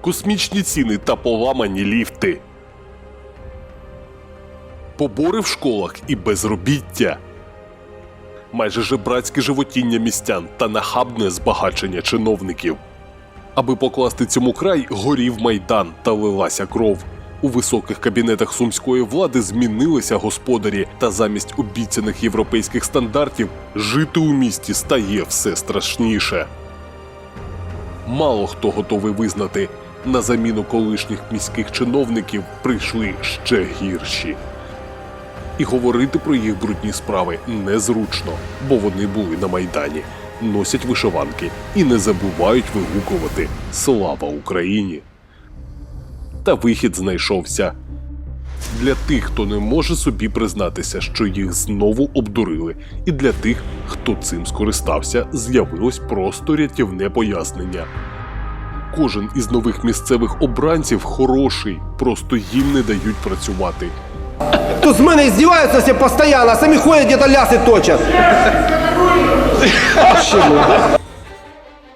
космічні ціни та поламані ліфти. Побори в школах і безробіття. Майже жебрацьке животіння містян та нахабне збагачення чиновників. Аби покласти цьому край, горів майдан та лилася кров. У високих кабінетах сумської влади змінилися господарі, та замість обіцяних європейських стандартів жити у місті стає все страшніше. Мало хто готовий визнати, на заміну колишніх міських чиновників прийшли ще гірші. І говорити про їх брудні справи незручно, бо вони були на майдані, носять вишиванки і не забувають вигукувати Слава Україні! Та вихід знайшовся. Для тих, хто не може собі признатися, що їх знову обдурили, і для тих, хто цим скористався, з'явилось просто рятівне пояснення. Кожен із нових місцевих обранців хороший, просто їм не дають працювати. Тут з мене здіваються всі постійно, а самі ходять где-то ляси точать.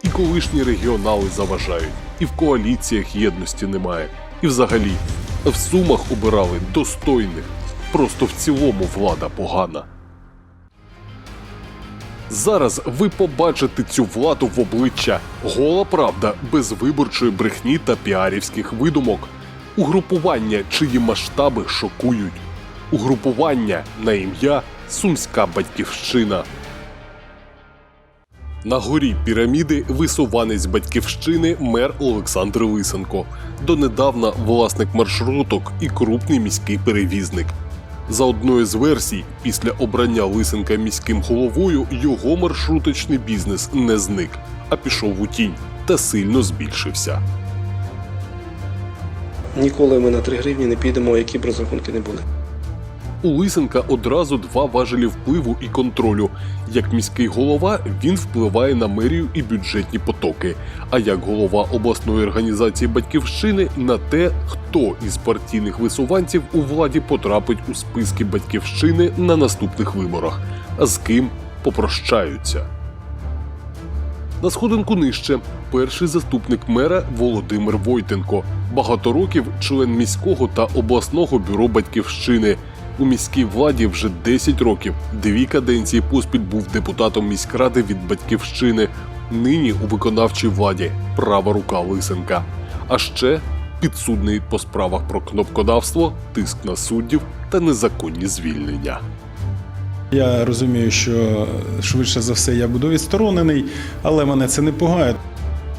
І колишні регіонали заважають, і в коаліціях єдності немає. І взагалі, в сумах обирали достойних. Просто в цілому влада погана. Зараз ви побачите цю владу в обличчя. Гола правда без виборчої брехні та піарівських видумок. Угрупування, чиї масштаби шокують. Угрупування на ім'я Сумська батьківщина. На горі піраміди висуванець батьківщини мер Олександр Лисенко. Донедавна власник маршруток і крупний міський перевізник. За одною з версій, після обрання Лисенка міським головою його маршруточний бізнес не зник, а пішов у тінь та сильно збільшився. Ніколи ми на 3 гривні не підемо, які б розрахунки не були. У Лисенка одразу два важелі впливу і контролю. Як міський голова він впливає на мерію і бюджетні потоки. А як голова обласної організації батьківщини на те, хто із партійних висуванців у владі потрапить у списки батьківщини на наступних виборах, а з ким попрощаються. На сходинку нижче перший заступник мера Володимир Войтенко, багато років член міського та обласного бюро батьківщини. У міській владі вже 10 років. Дві каденції поспіль був депутатом міськради від батьківщини. Нині у виконавчій владі права рука Лисенка. А ще підсудний по справах про кнопкодавство, тиск на суддів та незаконні звільнення. Я розумію, що швидше за все я буду відсторонений, але мене це не пугає.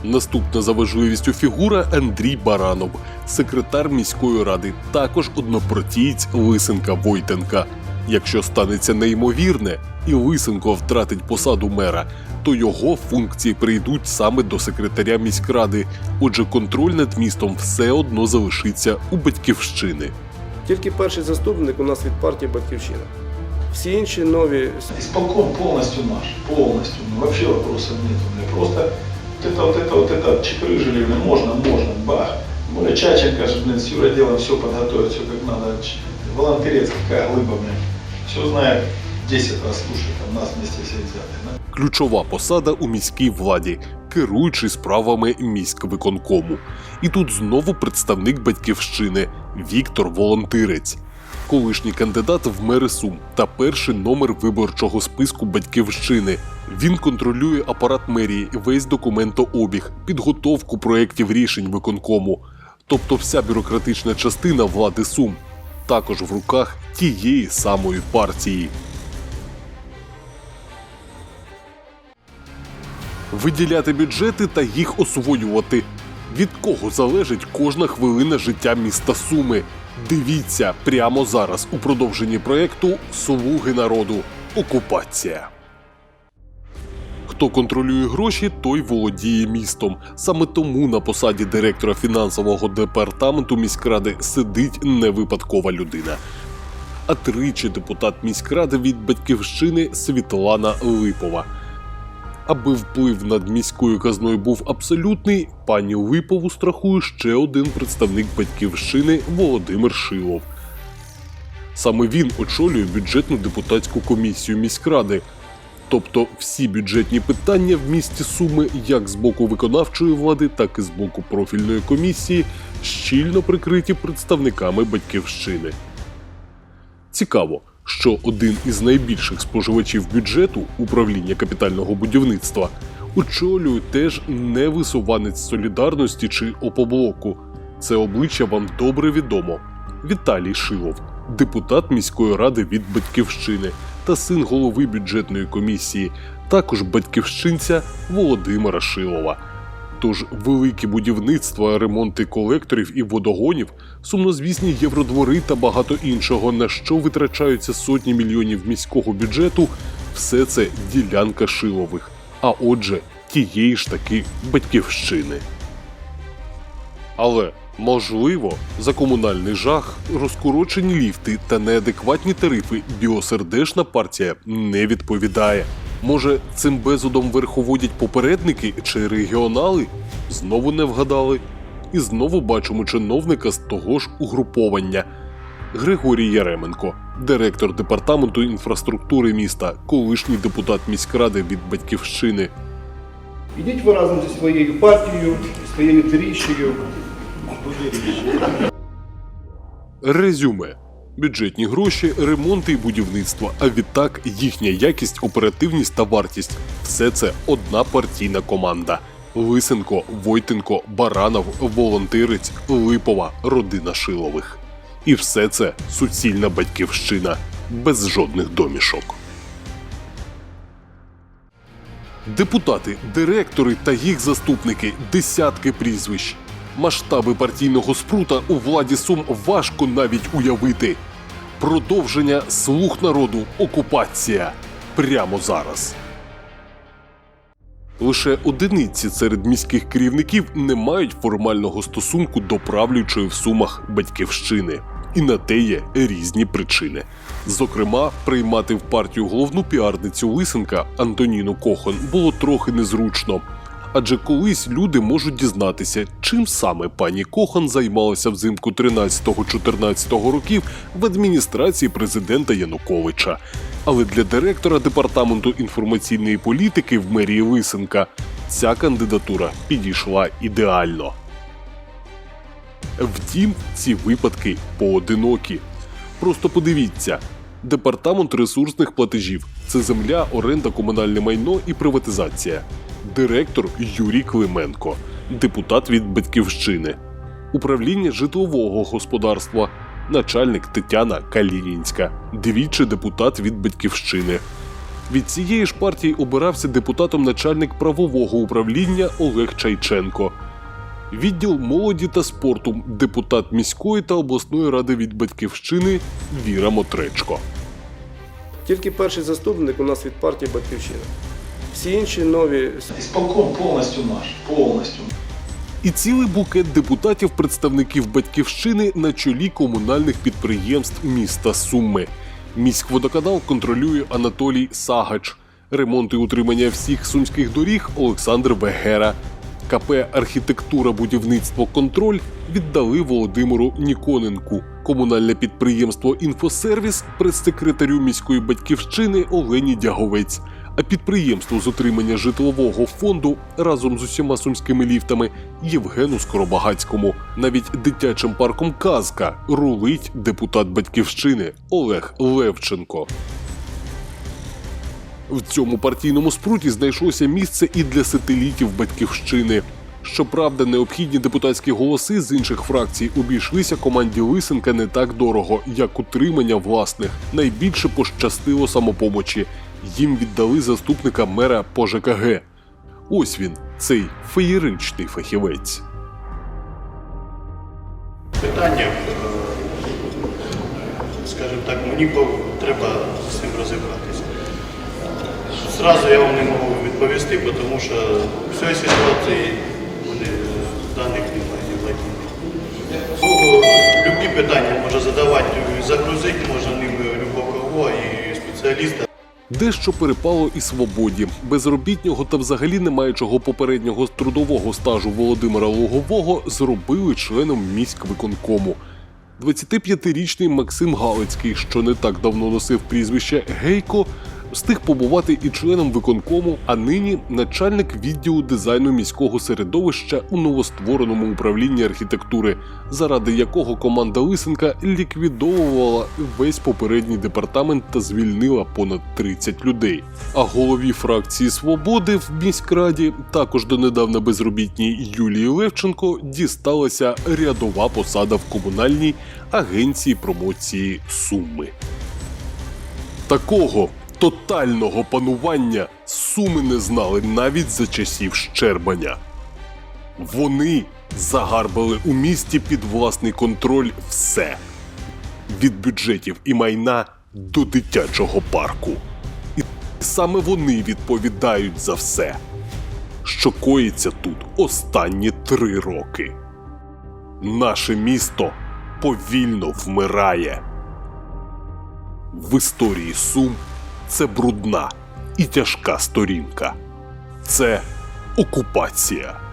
Наступна за важливістю фігура Андрій Баранов, секретар міської ради, також однопротієць Лисенка Войтенка. Якщо станеться неймовірне, і Лисенко втратить посаду мера, то його функції прийдуть саме до секретаря міськради. Отже, контроль над містом все одно залишиться у батьківщини. Тільки перший заступник у нас від партії Батьківщина. Всі інші нові Исполком полностью наш, полностью. Ну, вообще вопросов нет. Бля. Просто это, вот это, вот это чекрыжили, бля, можно, можно, бах. Более Чаченко же, блин, с юроделом все подготовит, все как надо. Ч- Волонтерец какая глыба, блин. Все знает, 10 раз слушает, там нас вместе все взяты. Да? Ключова посада у міській владі, керуючий справами міськвиконкому. І тут знову представник батьківщини Віктор Волонтирець, колишній кандидат в мери Сум та перший номер виборчого списку батьківщини. Він контролює апарат мерії, весь документообіг, підготовку проєктів рішень виконкому, тобто вся бюрократична частина влади Сум, також в руках тієї самої партії. виділяти бюджети та їх освоювати. Від кого залежить кожна хвилина життя міста Суми? Дивіться прямо зараз у продовженні проєкту Слуги народу. Окупація. Хто контролює гроші, той володіє містом. Саме тому на посаді директора фінансового департаменту міськради сидить не випадкова людина. А тричі депутат міськради від батьківщини Світлана Липова. Аби вплив над міською казною був абсолютний, пані Липову страхує ще один представник батьківщини Володимир Шилов. Саме він очолює бюджетну депутатську комісію міськради. Тобто всі бюджетні питання в місті Суми, як з боку виконавчої влади, так і з боку профільної комісії, щільно прикриті представниками батьківщини. Цікаво, що один із найбільших споживачів бюджету управління капітального будівництва очолює теж не висуванець солідарності чи опоблоку. Це обличчя вам добре відомо. Віталій Шилов, депутат міської ради від Батьківщини та син голови бюджетної комісії, також батьківщинця Володимира Шилова. Тож великі будівництва, ремонти колекторів і водогонів, сумнозвісні євродвори та багато іншого, на що витрачаються сотні мільйонів міського бюджету, все це ділянка Шилових, а отже, тієї ж таки батьківщини. Але можливо, за комунальний жах, розкорочені ліфти та неадекватні тарифи біосердешна партія не відповідає. Може, цим безодом верховодять попередники чи регіонали? Знову не вгадали. І знову бачимо чиновника з того ж угруповання. Григорій Яременко, директор департаменту інфраструктури міста, колишній депутат міськради від батьківщини. Ідіть ви разом зі своєю партією, своєю тріщею. Резюме. Бюджетні гроші, ремонти і будівництво, а відтак їхня якість, оперативність та вартість все це одна партійна команда. Лисенко, Войтенко, Баранов, Волонтирець, Липова, родина Шилових. І все це суцільна батьківщина, без жодних домішок. Депутати, директори та їх заступники десятки прізвищ. Масштаби партійного спрута у владі Сум важко навіть уявити. Продовження слух народу окупація прямо зараз. Лише одиниці серед міських керівників не мають формального стосунку до правлячої в сумах батьківщини. І на те є різні причини. Зокрема, приймати в партію головну піарницю Лисенка Антоніну Кохон було трохи незручно. Адже колись люди можуть дізнатися, чим саме пані Кохан займалася взимку 13-14 років в адміністрації президента Януковича. Але для директора департаменту інформаційної політики в мерії Лисенка ця кандидатура підійшла ідеально. Втім, ці випадки поодинокі. Просто подивіться: департамент ресурсних платежів це земля, оренда, комунальне майно і приватизація. Директор Юрій Клименко, депутат від Батьківщини, управління житлового господарства, начальник Тетяна Калінінська, двічі депутат від Батьківщини. Від цієї ж партії обирався депутатом начальник правового управління Олег Чайченко. Відділ молоді та спорту, депутат міської та обласної ради від батьківщини Віра Мотречко. Тільки перший заступник у нас від партії Батьківщина. Всі інші нові Исполком полностью наш, полностью. І цілий букет депутатів представників батьківщини на чолі комунальних підприємств міста Суми. Міськводоканал контролює Анатолій Сагач, ремонт і утримання всіх сумських доріг Олександр Вегера. КП Архітектура, будівництво, контроль віддали Володимиру Ніконенку. Комунальне підприємство Інфосервіс прес-секретарю міської батьківщини Олені Дяговець. А підприємство з отримання житлового фонду разом з усіма сумськими ліфтами Євгену Скоробагацькому. Навіть дитячим парком Казка рулить депутат батьківщини Олег Левченко. В цьому партійному спруті знайшлося місце і для сателітів батьківщини. Щоправда, необхідні депутатські голоси з інших фракцій обійшлися команді Лисенка не так дорого, як утримання власних. Найбільше пощастило самопомочі. Їм віддали заступника мера по ЖКГ. Ось він, цей феєричний фахівець. питання, скажімо так, мені треба з цим розібратися. Зразу я вам не можу відповісти, тому що в цій ситуації вони даних немає владіння. Любі питання може задавати, загрузити можна ними любого і спеціаліста. Дещо перепало і свободі. Безробітнього та взагалі не маючого попереднього трудового стажу Володимира Лугового зробили членом міськвиконкому. 25-річний Максим Галицький, що не так давно носив прізвище Гейко, встиг побувати і членом виконкому, а нині начальник відділу дизайну міського середовища у новоствореному управлінні архітектури, заради якого команда Лисенка ліквідовувала весь попередній департамент та звільнила понад 30 людей. А голові фракції Свободи в міськраді, також донедавна безробітній Юлії Левченко, дісталася рядова посада в комунальній агенції промоції Суми. Такого тотального панування суми не знали навіть за часів Щербаня. Вони загарбали у місті під власний контроль все від бюджетів і майна до дитячого парку. І саме вони відповідають за все, що коїться тут останні три роки. Наше місто повільно вмирає. В історії Сум це брудна і тяжка сторінка. Це окупація.